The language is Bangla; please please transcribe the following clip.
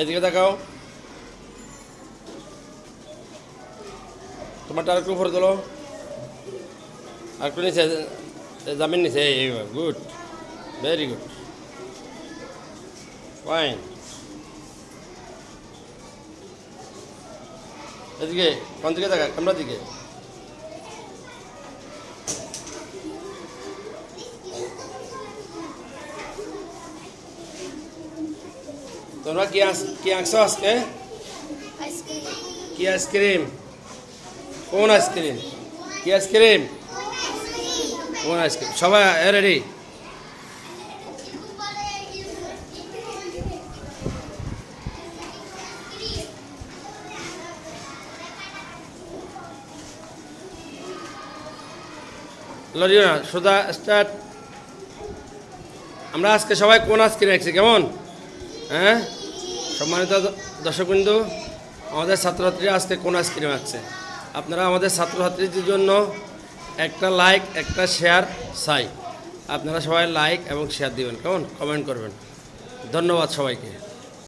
এদিকে দেখাও তোমারটা আরেকটু উপরে তোলো। আরেকটু নিচে জামিন নিচে গুড ভেরি গুড ফাইন এদিকে কোন দিকে দেখা ক্যামেরা দিকে। তোমরা কি কি আঁকছো আজকে? কি আইসক্রিম? কোন আইসক্রিম? কি আইসক্রিম? কোন আইসক্রিম? সবাই রেডি লড়িও সোজা স্টার্ট আমরা আজকে সবাই কোন আইসক্রিম রাখছি, কেমন? হ্যাঁ? সম্মানিত দর্শকবৃন্দ, আমাদের ছাত্রছাত্রীরা আজকে কোন আইসক্রিম আসছে আপনারা আমাদের ছাত্রছাত্রীদের জন্য একটা লাইক একটা শেয়ার চাই। আপনারা সবাই লাইক এবং শেয়ার দিবেন, কেমন? কমেন্ট করবেন। ধন্যবাদ সবাইকে।